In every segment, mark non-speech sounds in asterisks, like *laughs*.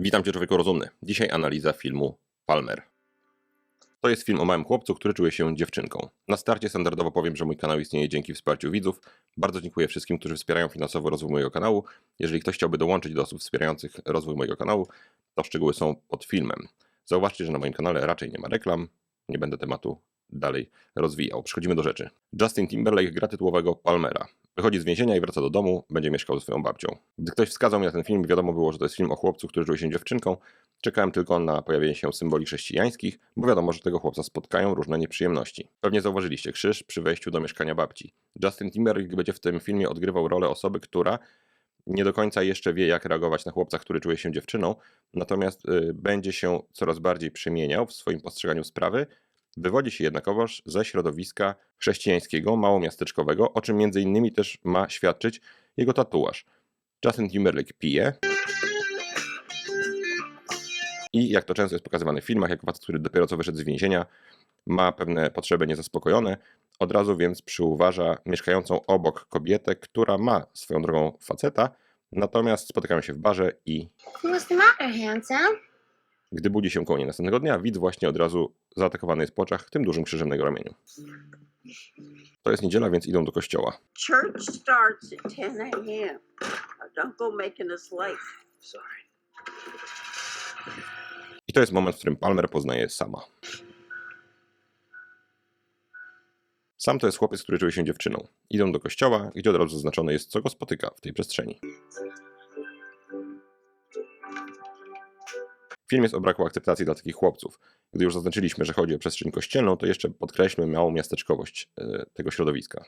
Witam Cię, człowieku rozumny. Dzisiaj analiza filmu Palmer. To jest film o małym chłopcu, który czuje się dziewczynką. Na starcie standardowo powiem, że mój kanał istnieje dzięki wsparciu widzów. Bardzo dziękuję wszystkim, którzy wspierają finansowo rozwój mojego kanału. Jeżeli ktoś chciałby dołączyć do osób wspierających rozwój mojego kanału, to szczegóły są pod filmem. Zauważcie, że na moim kanale raczej nie ma reklam. Nie będę tematu dalej rozwijał. Przechodzimy do rzeczy. Justin Timberlake gra tytułowego Palmera. Wychodzi z więzienia i wraca do domu, będzie mieszkał ze swoją babcią. Gdy ktoś wskazał mi na ten film, wiadomo było, że to jest film o chłopcu, który czuje się dziewczynką. Czekałem tylko na pojawienie się symboli chrześcijańskich, bo wiadomo, że tego chłopca spotkają różne nieprzyjemności. Pewnie zauważyliście krzyż przy wejściu do mieszkania babci. Justin Timberlake będzie w tym filmie odgrywał rolę osoby, która nie do końca jeszcze wie, jak reagować na chłopca, który czuje się dziewczyną, natomiast y, będzie się coraz bardziej przemieniał w swoim postrzeganiu sprawy. Wywodzi się jednakowoż ze środowiska chrześcijańskiego, małomiasteczkowego, o czym między innymi też ma świadczyć jego tatuaż. Justin Timberlake pije. I jak to często jest pokazywane w filmach, jako facet, który dopiero co wyszedł z więzienia, ma pewne potrzeby niezaspokojone, od razu więc przyuważa mieszkającą obok kobietę, która ma swoją drogą faceta, natomiast spotykają się w barze i What's the matter, handsome? Gdy budzi się koło niej następnego dnia, widz właśnie od razu zaatakowany jest po oczach tym dużym krzyżem na jego ramieniu. To jest niedziela, więc idą do kościoła. Church starts at 10 a.m. Don't go making us late. Sorry. I to jest moment, w którym Palmer poznaje Sama. Sam to jest chłopiec, który czuje się dziewczyną. Idą do kościoła, gdzie od razu zaznaczone jest, co go spotyka w tej przestrzeni. Film jest o braku akceptacji dla takich chłopców. Gdy już zaznaczyliśmy, że chodzi o przestrzeń kościelną, to jeszcze podkreślmy małą miasteczkowość e, tego środowiska,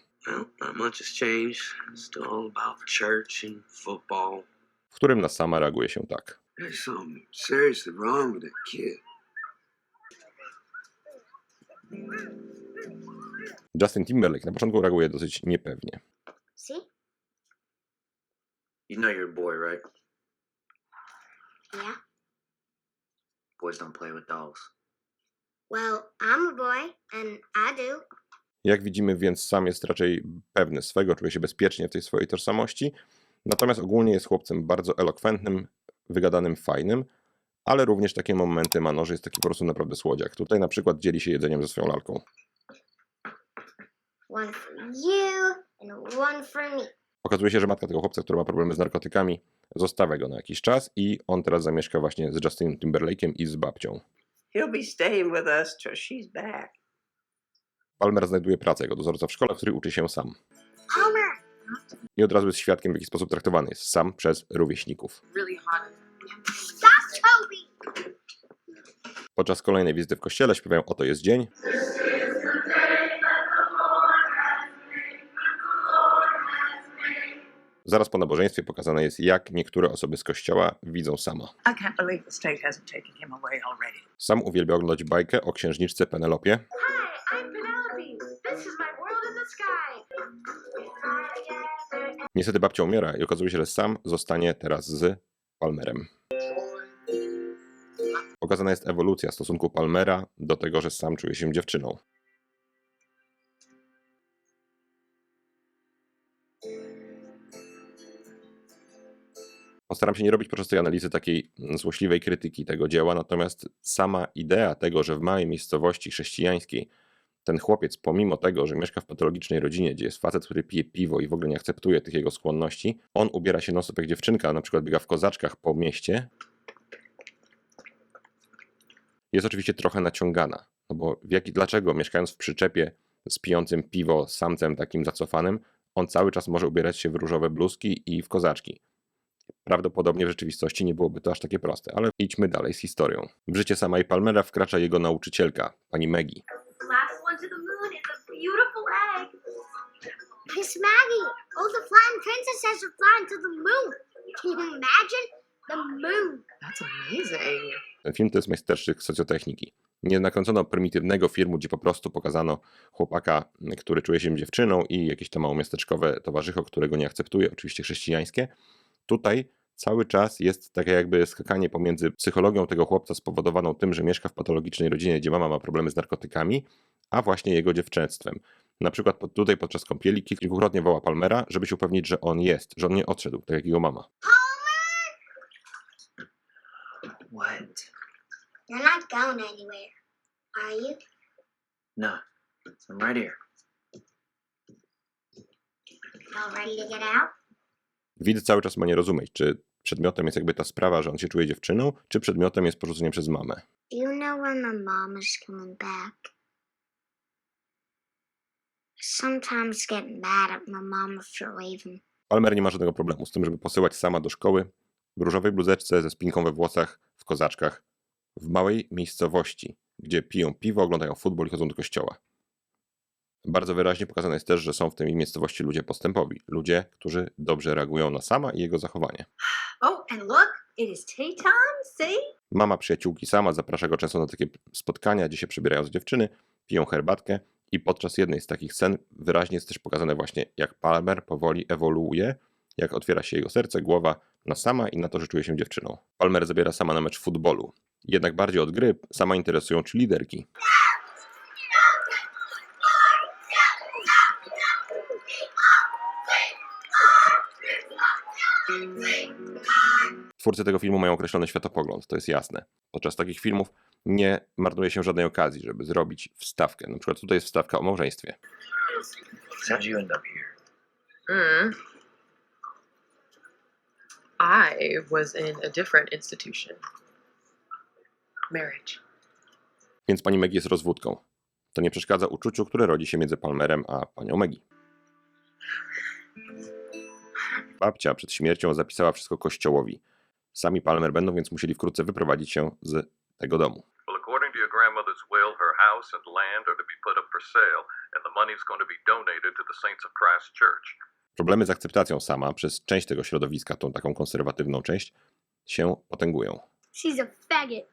w którym na Sama reaguje się tak. Justin Timberlake na początku reaguje dosyć niepewnie. See? You know you're a boy, right? Yeah. Boys don't play with dolls. Well, I'm a boy, and I do. Jak widzimy, więc sam jest raczej pewny swego, czuje się bezpiecznie w tej swojej tożsamości, natomiast ogólnie jest chłopcem bardzo elokwentnym, wygadanym, fajnym, ale również takie momenty ma, no, że jest taki po prostu naprawdę słodziak. Tutaj na przykład dzieli się jedzeniem ze swoją lalką. One for you, and one for me. Okazuje się, że matka tego chłopca, który ma problemy z narkotykami, zostawia go na jakiś czas i on teraz zamieszka właśnie z Justinem Timberlake'em i z babcią. He'll be staying with us till she's back. Palmer znajduje pracę jako dozorca w szkole, w której uczy się sam. Homer! I od razu jest świadkiem, w jaki sposób traktowany jest sam przez rówieśników. Podczas kolejnej wizyty w kościele śpiewają Oto jest dzień. Zaraz po nabożeństwie pokazane jest, jak niektóre osoby z kościoła widzą sama. Sam uwielbia oglądać bajkę o księżniczce Penelopie. Niestety babcia umiera i okazuje się, że sam zostanie teraz z Palmerem. Pokazana jest ewolucja stosunku Palmera do tego, że sam czuje się dziewczyną. Postaram się nie robić podczas tej analizy takiej mm, złośliwej krytyki tego dzieła, natomiast sama idea tego, że w małej miejscowości chrześcijańskiej ten chłopiec, pomimo tego, że mieszka w patologicznej rodzinie, gdzie jest facet, który pije piwo i w ogóle nie akceptuje tych jego skłonności, on ubiera się non jak dziewczynka, na przykład biega w kozaczkach po mieście, jest oczywiście trochę naciągana. No bo w jaki, dlaczego mieszkając w przyczepie z pijącym piwo samcem takim zacofanym, on cały czas może ubierać się w różowe bluzki i w kozaczki. Prawdopodobnie w rzeczywistości nie byłoby to aż takie proste, ale idźmy dalej z historią. W życie sama i Palmera wkracza jego nauczycielka, pani Maggie. Miss Maggie, all the flying princesses are flying to the moon. Can you imagine? The moon. That's amazing. Ten film to jest majstersztyk socjotechniki. Nie nakręcono prymitywnego filmu, gdzie po prostu pokazano chłopaka, który czuje się dziewczyną i jakieś tam małomiasteczkowe towarzycho, którego nie akceptuje, oczywiście chrześcijańskie. Tutaj cały czas jest takie jakby skakanie pomiędzy psychologią tego chłopca spowodowaną tym, że mieszka w patologicznej rodzinie, gdzie mama ma problemy z narkotykami, a właśnie jego dziewczęctwem. Na przykład tutaj podczas kąpieli kilkukrotnie woła Palmera, żeby się upewnić, że on jest, że on nie odszedł, tak jak jego mama. What? You're not going anywhere, are you? No. I'm right here. All ready to get out? Widz cały czas ma nie rozumieć, czy przedmiotem jest jakby ta sprawa, że on się czuje dziewczyną, czy przedmiotem jest porzucenie przez mamę. Do you know when my mom is coming back? Sometimes get mad at my mom for leaving. Palmer nie ma żadnego problemu z tym, żeby posyłać sama do szkoły w różowej bluzeczce ze spinką we włosach, w kozaczkach, w małej miejscowości, gdzie piją piwo, oglądają futbol i chodzą do kościoła. Bardzo wyraźnie pokazane jest też, że są w tej miejscowości ludzie postępowi, ludzie, którzy dobrze reagują na sama i jego zachowanie. Oh, and look, it is tea time. See? Mama przyjaciółki sama zaprasza go często na takie spotkania, gdzie się przebierają z dziewczyny, piją herbatkę i podczas jednej z takich scen wyraźnie jest też pokazane właśnie, jak Palmer powoli ewoluuje, jak otwiera się jego serce, głowa na sama i na to, że czuje się dziewczyną. Palmer zabiera sama na mecz futbolu. Jednak bardziej od gry sama interesują czy liderki. Twórcy tego filmu mają określony światopogląd, to jest jasne. Podczas takich filmów nie marnuje się żadnej okazji, żeby zrobić wstawkę. Na przykład tutaj jest wstawka o małżeństwie. So how'd you end up here? Mm. I was in a different institution. Marriage. Więc pani Maggie jest rozwódką. To nie przeszkadza uczuciu, które rodzi się między Palmerem a panią Maggie. Babcia przed śmiercią zapisała wszystko kościołowi. Sami Palmer będą więc musieli wkrótce wyprowadzić się z tego domu. Problemy z akceptacją sama przez część tego środowiska, tą taką konserwatywną część, się potęgują. She's a faggot.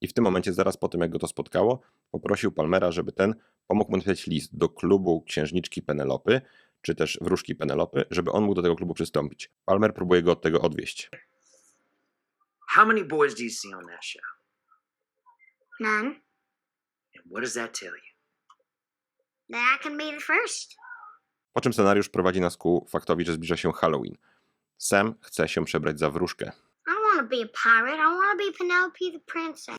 I w tym momencie, zaraz po tym, jak go to spotkało, poprosił Palmera, żeby ten pomógł mu napisać list do klubu księżniczki Penelopy, czy też wróżki Penelopy, żeby on mógł do tego klubu przystąpić. Palmer próbuje go od tego odwieść. How many boys do you see on that show? None. And what does that tell you? That I can be the first. Po czym scenariusz prowadzi nas ku faktowi, że zbliża się Halloween. Sam chce się przebrać za wróżkę.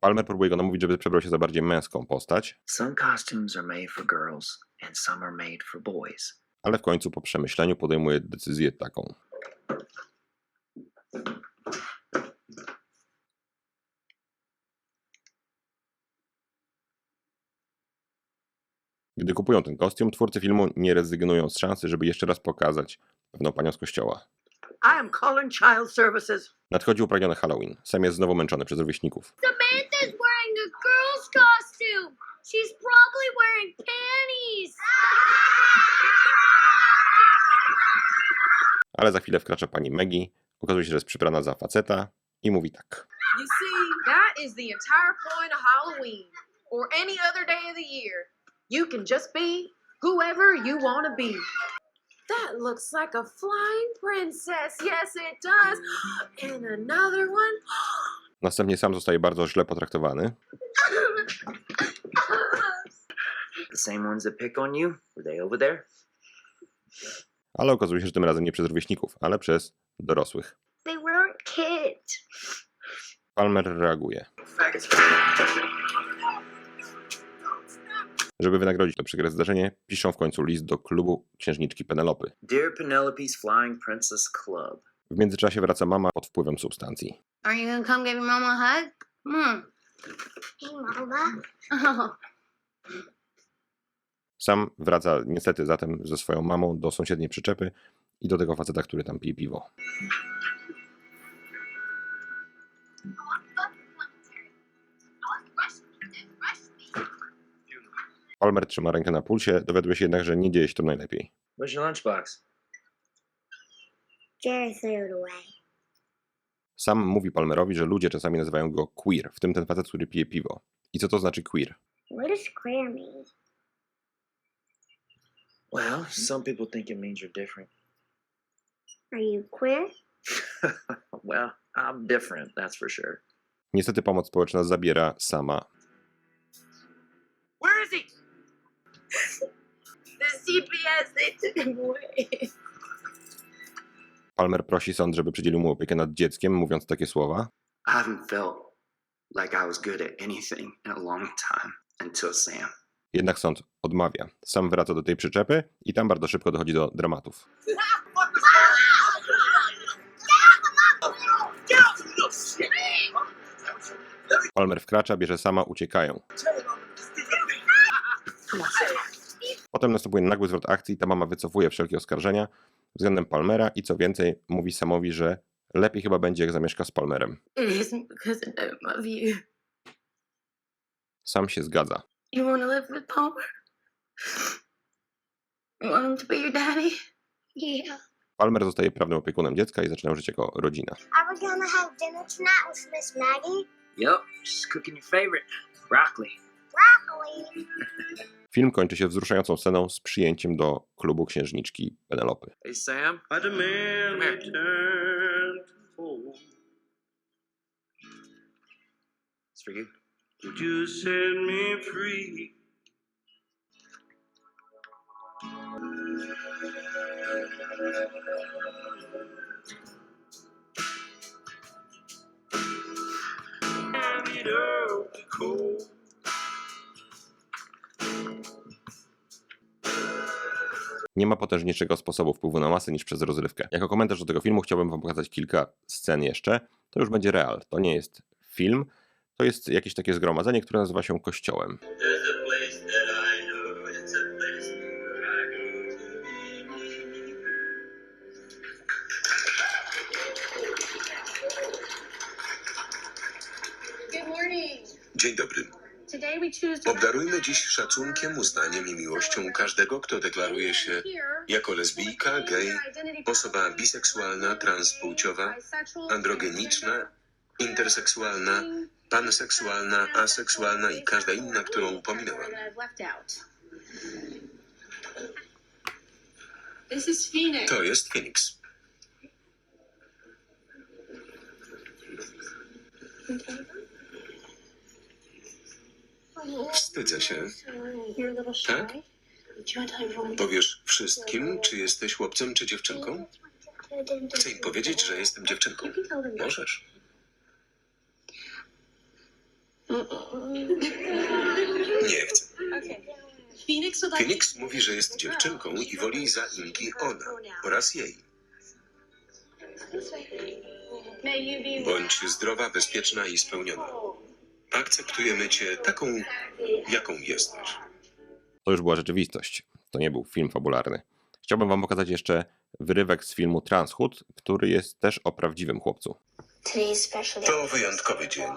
Palmer próbuje go namówić, żeby przebrał się za bardziej męską postać, Some costumes are made for girls, and some are made for boys. Ale w końcu po przemyśleniu podejmuje decyzję taką. Gdy kupują ten kostium, twórcy filmu nie rezygnują z szansy, żeby jeszcze raz pokazać pewną panią z kościoła. I am calling child services. Nadchodzi upragniony Halloween. Sam jest znowu męczony przez rówieśników. Samantha's wearing a girl's costume. She's probably wearing panties. *laughs* Ale za chwilę wkracza pani Maggie, okazuje się, że jest przybrana za faceta i mówi tak. You see, that is the entire point of Halloween or any other day of the year. You can just be whoever you want to be. That looks like a flying princess. Yes, it does. And another one. Następnie sam zostaje bardzo źle potraktowany. The same ones that pick on you? Were they over there? Ale okazuje się, że tym razem nie przez rówieśników, ale przez dorosłych. They weren't kids. Palmer reaguje. Żeby wynagrodzić to przykre zdarzenie, piszą w końcu list do klubu księżniczki Penelopy. Dear Penelope's Flying Princess Club. W międzyczasie wraca mama pod wpływem substancji. Are you gonna come give your mama a hug? On. Hey, mama. *laughs* Sam wraca niestety zatem ze swoją mamą do sąsiedniej przyczepy i do tego faceta, który tam pije piwo. Palmer trzyma rękę na pulsie, dowiaduje się jednak, że nie dzieje się to najlepiej. Where's your lunchbox? Jerry threw it away. Sam mówi Palmerowi, że ludzie czasami nazywają go queer, w tym ten facet, który pije piwo. I co to znaczy queer? What does queer mean? Well, some people think it means you're different. Are you queer? *laughs* well, I'm different, that's for sure. Niestety pomoc społeczna zabiera sama. Where is he? the CPS, they took him away. Palmer prosi sąd, żeby przydzielił mu opiekę nad dzieckiem, mówiąc takie słowa. I haven't felt like I was good at anything in a long time until Sam. Jednak sąd odmawia. Sam wraca do tej przyczepy i tam bardzo szybko dochodzi do dramatów. Palmer wkracza, bierze sama, uciekają. Potem następuje nagły zwrot akcji, ta mama wycofuje wszelkie oskarżenia względem Palmera i co więcej mówi Samowi, że lepiej chyba będzie jak zamieszka z Palmerem. You. Sam się zgadza. You want to live with Palmer? You want him to be your daddy? Yeah. Palmer zostaje prawnym opiekunem dziecka i zaczynają żyć jako rodzina. Are we gonna have dinner tonight with Miss Maggie? Yup, she's cooking your favorite, broccoli. Broccoli. *laughs* Film kończy się wzruszającą sceną z przyjęciem do klubu księżniczki Penelopy. Hey, Sam. I demand return to home. It's for you. Would you set me free? Nie ma potężniejszego sposobu wpływu na masę niż przez rozrywkę. Jako komentarz do tego filmu chciałbym wam pokazać kilka scen jeszcze. To już będzie real. To nie jest film, to jest jakieś takie zgromadzenie, które nazywa się kościołem. Dziś szacunkiem, uznaniem i miłością każdego, kto deklaruje się jako lesbijka, gej, osoba biseksualna, transpłciowa, androgeniczna, interseksualna, panseksualna, aseksualna i każda inna, którą Phoenix. To jest Phoenix. Wstydzę się. Tak? Powiesz wszystkim, czy jesteś chłopcem, czy dziewczynką? Chcę im powiedzieć, że jestem dziewczynką. Możesz. Nie chcę. Phoenix mówi, że jest dziewczynką i woli zaimki ona oraz jej. Bądź zdrowa, bezpieczna i spełniona. Akceptujemy cię taką, jaką jesteś. To już była rzeczywistość. To nie był film fabularny. Chciałbym wam pokazać jeszcze wyrywek z filmu Transchód, który jest też o prawdziwym chłopcu. To wyjątkowy dzień,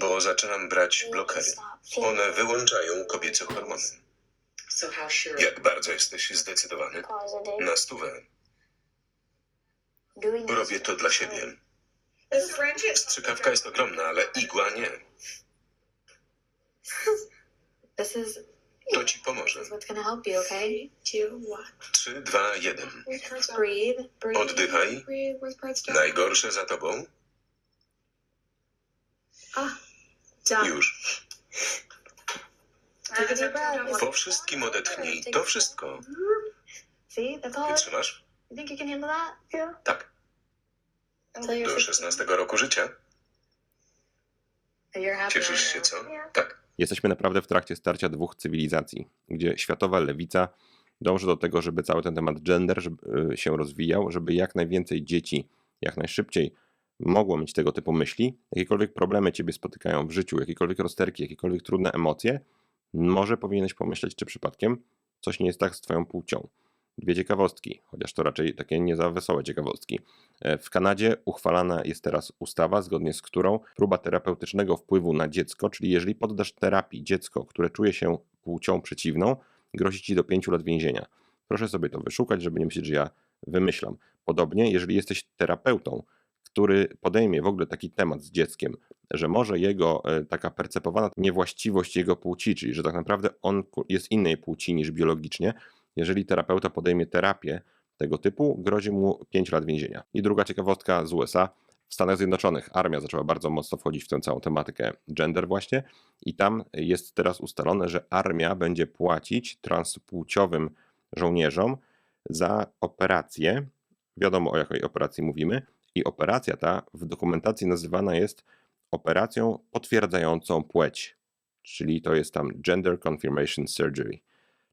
bo zaczynam brać blokery. One wyłączają kobiece hormony. Jak bardzo jesteś zdecydowany? Na stówę. Robię to dla siebie. Strzykawka jest ogromna, ale igła nie. *laughs* This is To ci pomoże. this is what's gonna help you, okay? Two, what? Trzy, dwa, jeden. Breathe. Breathe. Oddychaj. Najgorsze za tobą? Down. Już. Po wszystkim odetchnij. To wszystko. See, that's all. Wytrzymasz? You think you can handle that? Yeah. Tak. Do 16 roku życia. Cieszysz się, co? Tak. Jesteśmy naprawdę w trakcie starcia dwóch cywilizacji, gdzie światowa lewica dąży do tego, żeby cały ten temat gender y, się rozwijał, żeby jak najwięcej dzieci jak najszybciej mogło mieć tego typu myśli. Jakiekolwiek problemy ciebie spotykają w życiu, jakiekolwiek rozterki, jakiekolwiek trudne emocje, może powinieneś pomyśleć, czy przypadkiem coś nie jest tak z twoją płcią. Dwie ciekawostki, chociaż to raczej takie nie za wesołe ciekawostki. E, W Kanadzie uchwalana jest teraz ustawa, zgodnie z którą próba terapeutycznego wpływu na dziecko, czyli jeżeli poddasz terapii dziecko, które czuje się płcią przeciwną, grozi ci do 5 lat więzienia. Proszę sobie to wyszukać, żeby nie myśleć, że ja wymyślam. Podobnie, jeżeli jesteś terapeutą, który podejmie w ogóle taki temat z dzieckiem, że może jego e, taka percepowana niewłaściwość jego płci, czyli że tak naprawdę on jest innej płci niż biologicznie, jeżeli terapeuta podejmie terapię tego typu, grozi mu 5 lat więzienia. I druga ciekawostka z USA. W Stanach Zjednoczonych armia zaczęła bardzo mocno wchodzić w tę całą tematykę gender właśnie i tam jest teraz ustalone, że armia będzie płacić transpłciowym żołnierzom za operacje wiadomo o jakiej operacji mówimy. I operacja ta w dokumentacji nazywana jest operacją potwierdzającą płeć, czyli to jest tam Gender Confirmation Surgery.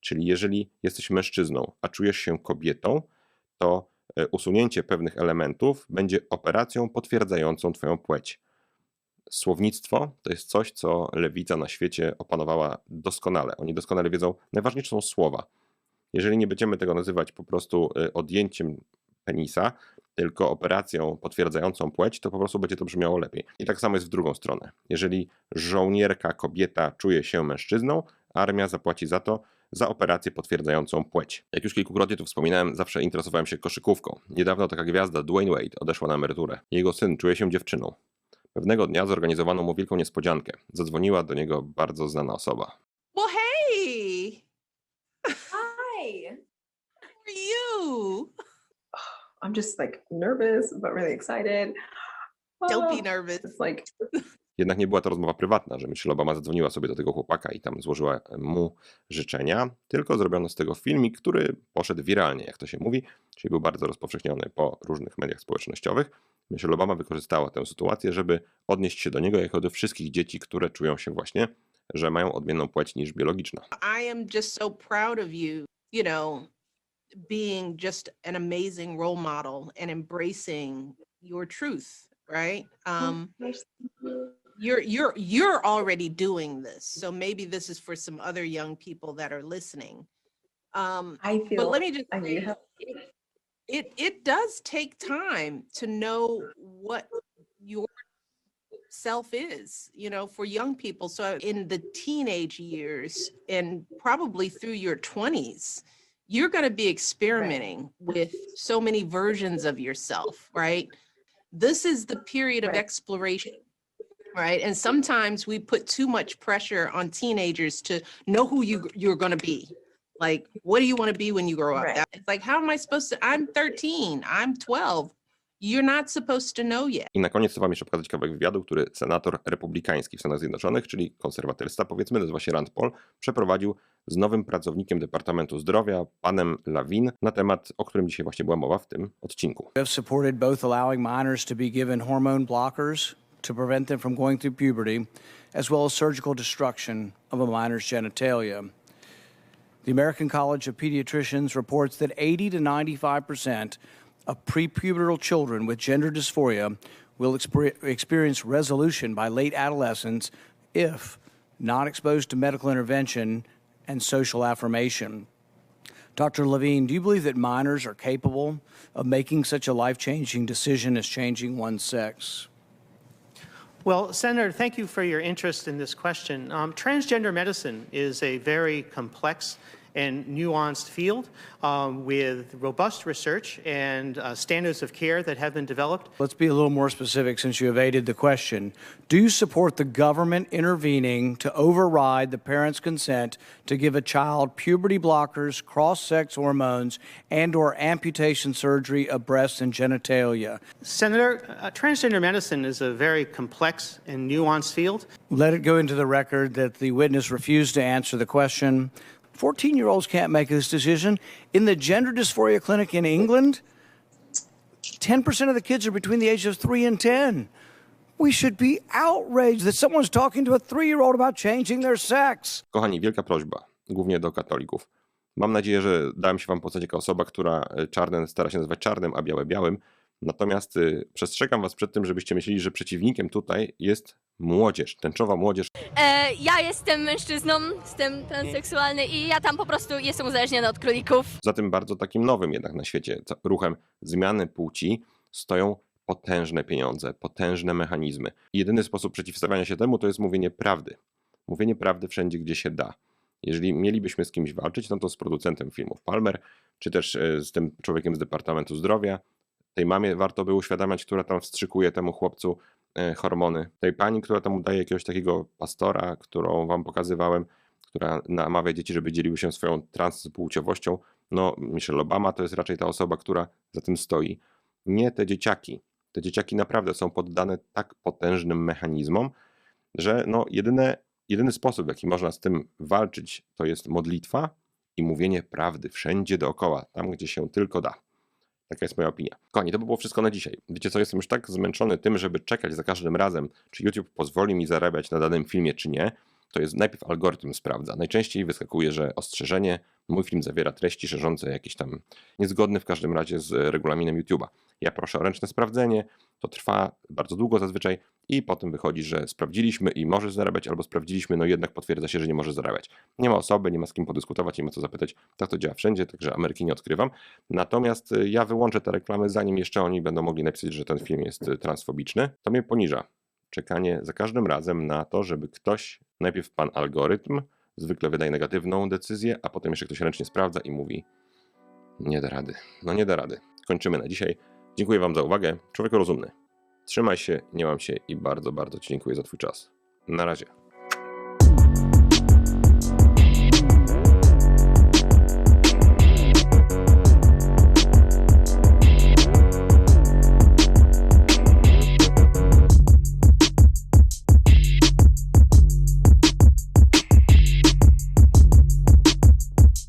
Czyli jeżeli jesteś mężczyzną, a czujesz się kobietą, to e, usunięcie pewnych elementów będzie operacją potwierdzającą Twoją płeć. Słownictwo to jest coś, co lewica na świecie opanowała doskonale. Oni doskonale wiedzą, najważniejsze są słowa. Jeżeli nie będziemy tego nazywać po prostu y, odjęciem penisa, tylko operacją potwierdzającą płeć, to po prostu będzie to brzmiało lepiej. I tak samo jest w drugą stronę. Jeżeli żołnierka, kobieta czuje się mężczyzną, armia zapłaci za to za operację potwierdzającą płeć. Jak już kilkukrotnie tu wspominałem, zawsze interesowałem się koszykówką. Niedawno taka gwiazda Dwayne Wade odeszła na emeryturę. Jego syn czuje się dziewczyną. Pewnego dnia zorganizowano mu wielką niespodziankę. Zadzwoniła do niego bardzo znana osoba. Well, hey, Hi. how are you? I'm just like nervous, but really excited. Don't be nervous. It's like Jednak nie była to rozmowa prywatna, że Michelle Obama zadzwoniła sobie do tego chłopaka i tam złożyła mu życzenia, tylko zrobiono z tego filmik, który poszedł wiralnie, jak to się mówi, czyli był bardzo rozpowszechniony po różnych mediach społecznościowych. Michelle Obama wykorzystała tę sytuację, żeby odnieść się do niego jako do wszystkich dzieci, które czują się właśnie, że mają odmienną płeć niż biologiczna. I am just so proud of you, you know, being just an amazing role model and embracing your truth, right? Um, you're you're you're already doing this so maybe this is for some other young people that are listening. Um I but let me just say, it, it it does take time to know what your self is you know for young people. So in the teenage years and probably through your 20s you're going to be experimenting with so many versions of yourself right? This is the period of exploration right? And sometimes we put too much pressure on teenagers to know who you you're going to be. Like what do you want to be when you grow up? Right. That- it's like how am i supposed to i'm 13 i'm 12 you're not supposed to know yet. I na koniec chcę Wam jeszcze pokazać kawałek wywiadu, który senator republikański w Stanach Zjednoczonych, czyli konserwatylsta, powiedzmy, nazywa się Rand Paul, przeprowadził z nowym pracownikiem Departamentu Zdrowia, panem Lawin, na temat, o którym dzisiaj właśnie była mowa w tym odcinku. have supported both allowing minors to be given hormone blockers to prevent them from going through puberty, as well as surgical destruction of a minor's genitalia. The American College of Pediatricians reports that 80 to 95 percent of prepubertal children with gender dysphoria will experience resolution by late adolescence if not exposed to medical intervention and social affirmation. Dr. Levine, do you believe that minors are capable of making such a life changing decision as changing one's sex? Well, Senator, thank you for your interest in this question. Um, transgender medicine is a very complex and nuanced field um, with robust research and uh, standards of care that have been developed. Let's be a little more specific since you evaded the question. Do you support the government intervening to override the parent's consent to give a child puberty blockers, cross-sex hormones, and or amputation surgery of breasts and genitalia? Senator, uh, transgender medicine is a very complex and nuanced field. Let it go into the record that the witness refused to answer the question. 14 year olds can't make this decision. In the gender dysphoria clinic in England, 10% of the kids are between the ages of 3 and 10. We should be outraged that someone's talking to a three year old about changing their sex. Kochani, wielka prośba, głównie do katolików. Mam nadzieję, że dałem się Wam poznać jako osoba, która czarne stara się nazywać czarnym, a białe białym. Natomiast y, przestrzegam Was przed tym, żebyście myśleli, że przeciwnikiem tutaj jest młodzież, tęczowa młodzież, E, ja jestem mężczyzną, jestem transseksualny i ja tam po prostu jestem uzależniona od królików. Za tym bardzo takim nowym jednak na świecie ruchem zmiany płci stoją potężne pieniądze, potężne mechanizmy. I jedyny sposób przeciwstawiania się temu to jest mówienie prawdy. Mówienie prawdy wszędzie, gdzie się da. Jeżeli mielibyśmy z kimś walczyć, no to z producentem filmów Palmer, czy też e, z tym człowiekiem z Departamentu Zdrowia. Tej mamie warto by uświadamiać, która tam wstrzykuje temu chłopcu e, hormony. Tej pani, która tam udaje jakiegoś takiego pastora, którą wam pokazywałem, która namawia dzieci, żeby dzieliły się swoją transpłciowością. No, Michelle Obama to jest raczej ta osoba, która za tym stoi. Nie te dzieciaki. Te dzieciaki naprawdę są poddane tak potężnym mechanizmom, że no, jedyne, jedyny sposób, w jaki można z tym walczyć, to jest modlitwa i mówienie prawdy wszędzie dookoła, tam gdzie się tylko da. Taka jest moja opinia. Kochani, to by było wszystko na dzisiaj. Wiecie co, jestem już tak zmęczony tym, żeby czekać za każdym razem, czy YouTube pozwoli mi zarabiać na danym filmie, czy nie. To jest najpierw algorytm sprawdza. Najczęściej wyskakuje, że ostrzeżenie, mój film zawiera treści szerzące jakieś tam niezgodne w każdym razie z regulaminem YouTube'a. Ja proszę o ręczne sprawdzenie, to trwa bardzo długo zazwyczaj i potem wychodzi, że sprawdziliśmy i może zarabiać, albo sprawdziliśmy, no jednak potwierdza się, że nie może zarabiać. Nie ma osoby, nie ma z kim podyskutować, nie ma co zapytać. Tak to działa wszędzie, także Ameryki nie odkrywam. Natomiast y, ja wyłączę te reklamy, zanim jeszcze oni będą mogli napisać, że ten film jest y, transfobiczny. To mnie poniża. Czekanie za każdym razem na to, żeby ktoś, najpierw pan algorytm, zwykle wydaje negatywną decyzję, a potem jeszcze ktoś ręcznie sprawdza i mówi: Nie da rady. No nie da rady. Kończymy na dzisiaj. Dziękuję Wam za uwagę. Człowiek rozumny. Trzymaj się, nie mam się i bardzo, bardzo Ci dziękuję za Twój czas. Na razie.